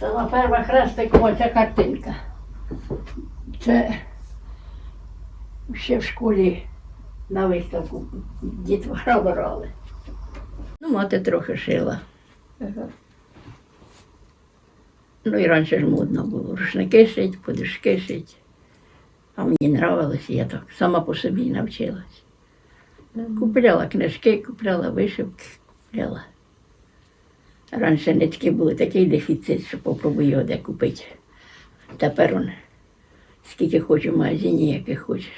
Сама перша хрестикова ця картинка. Це ще в школі на виставку дітвора брали. Ну, мати трохи шила. Ну і раніше ж модно було. Рушники шить, подушки шить. А мені нравилось, я так сама по собі навчилась. Купляла книжки, купляла вишивки, купляла. Раніше нитки були такий дефіцит, що попробуй його де купити. Тепер он скільки хочеш в магазині, яких хочеш.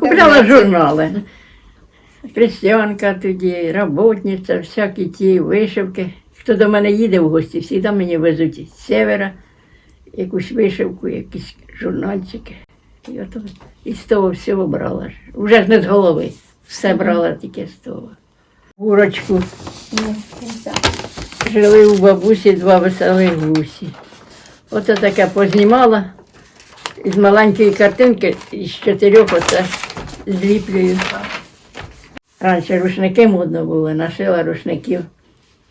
Купляла журнали. Християнка тоді, роботниця, всякі ті вишивки. Хто до мене їде в гості, завжди мені везуть з севера якусь вишивку, якісь журнальчики. І ото із того всього брала. Вже ж не з голови. Все брала тільки з того. Гурочку жили у бабусі два веселих гусі. Ото таке познімала із маленької картинки, із чотирьох оце зліплюю. Раніше рушники модно було, нашила рушників.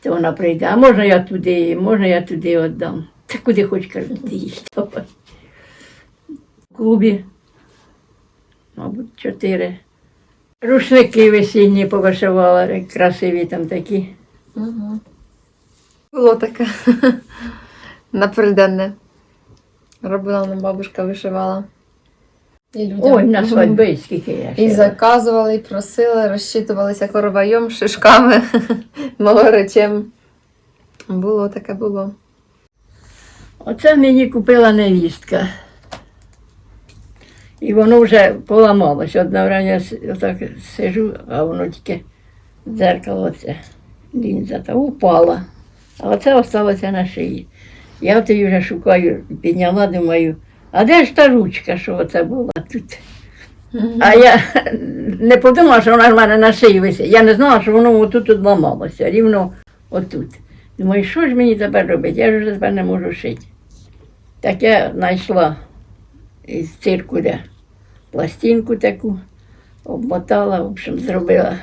То вона прийде, а можна я туди, можна я туди віддам. Та куди хоч кажу, давай. В клубі, мабуть, чотири. Рушники весінні повишивала, красиві там такі. Угу. Було таке наприденне. Робила нам бабушка вишивала. І людям. Ой, на свадьби скільки я І заказували, і просили, розчитувалися коровайом, шишками, малоречем. Було таке було. Оце мені купила невістка. І воно вже поламалось. Одне время я отак сижу, а воно тільки дзеркало це лінза та упала. А оце осталося на шиї. Я тоді вже шукаю, підняла, думаю, а де ж та ручка, що оце була тут? А я не подумала, що вона в мене на шиї висить. Я не знала, що воно отут одламалося, рівно отут. Думаю, що ж мені тепер робити? Я ж вже тепер не можу шити. Так я знайшла із циркуля пластинку таку, обмотала, в общем, зробила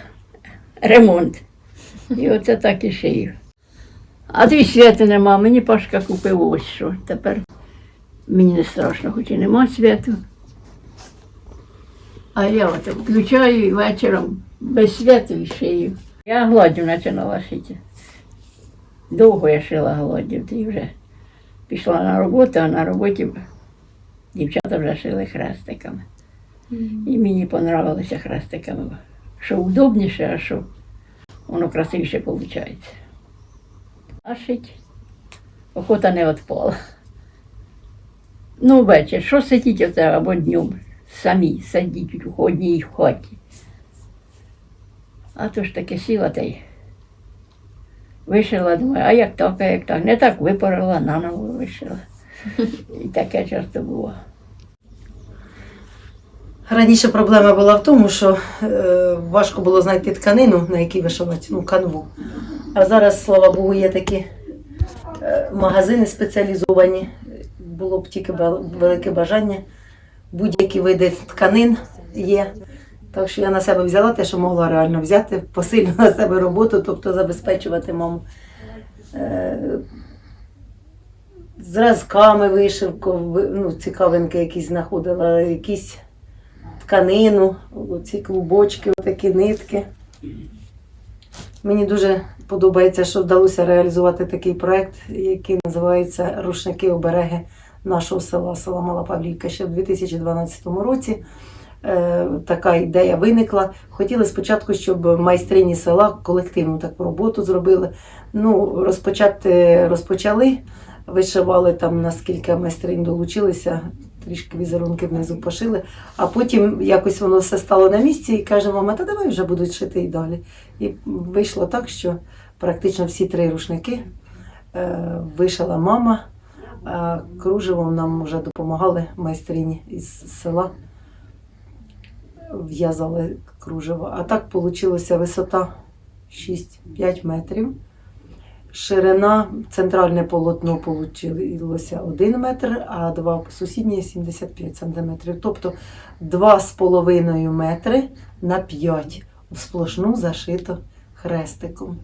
ремонт. І оце так і шию. А ти світу нема, мені Пашка купив ось що. Тепер мені не страшно, хоч і нема світу. А я от включаю і вечором без світу і шию. Я гладдю починала шити. Довго я шила гладдю, тоді вже пішла на роботу, а на роботі дівчата вже шили хрестиками. І мені понравилося хрестиками. Що удобніше, а що воно красивіше виходить. А шить охота не відпала. Ну, ввечері, що сидіть оце або днем? Самі сидіть у одній хаті. А то ж таке сіла та й вишила, думаю, а як так, а як так? Не так випарила, наново вишила. І таке часто було. Раніше проблема була в тому, що е, важко було знайти тканину, на якій вишивати, ну, канву. А зараз, слава Богу, є такі е, магазини спеціалізовані. Було б тільки велике бажання. Будь-які види тканин є. Так що я на себе взяла те, що могла реально взяти, посилю на себе роботу, тобто забезпечувати маму. Е, зразками вишивку, ну, цікавинки якісь знаходила, якісь тканину, ці клубочки, такі нитки. Мені дуже подобається, що вдалося реалізувати такий проект, який називається Рушники обереги нашого села, села Мала Павлівка. Ще в 2012 році е, така ідея виникла. Хотіли спочатку, щоб майстрині села колективну таку роботу зробили. Ну, розпочати розпочали, вишивали там, наскільки майстринь долучилися, трішки візерунки внизу пошили. А потім якось воно все стало на місці і каже, мама, та давай вже будуть шити і далі. І вийшло так, що практично всі три рушники е, вишила мама, а кружевом нам вже допомагали майстрині із села. В'язали кружево. А так вийшла висота 6-5 метрів. Ширина, центральне полотно вийшло 1 метр, а два сусідні 75 сантиметрів. Тобто 2,5 метри на 5 в сплошну зашито хрестиком.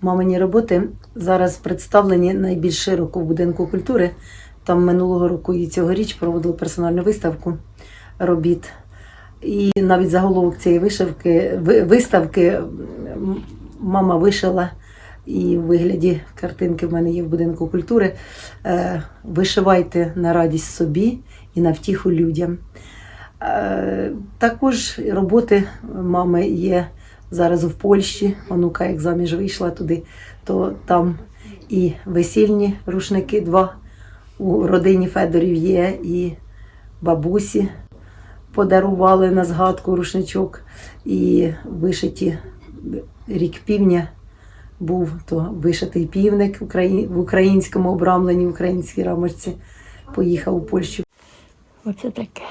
Мамині роботи зараз представлені найбільш широко в будинку культури. Там минулого року і цьогоріч проводили персональну виставку робіт. І навіть заголовок цієї вишивки, виставки мама вишила і в вигляді картинки в мене є в будинку культури. Е, Вишивайте на радість собі і на втіху людям. Е, Також роботи мами є зараз в Польщі. Онука, як заміж вийшла туди, то там і весільні рушники два у родині Федорів є, і бабусі подарували на згадку рушничок, і вишиті рік півня був то вишитий півник в українському обрамленні, в українській рамочці. Поїхав у Польщу. Оце таке.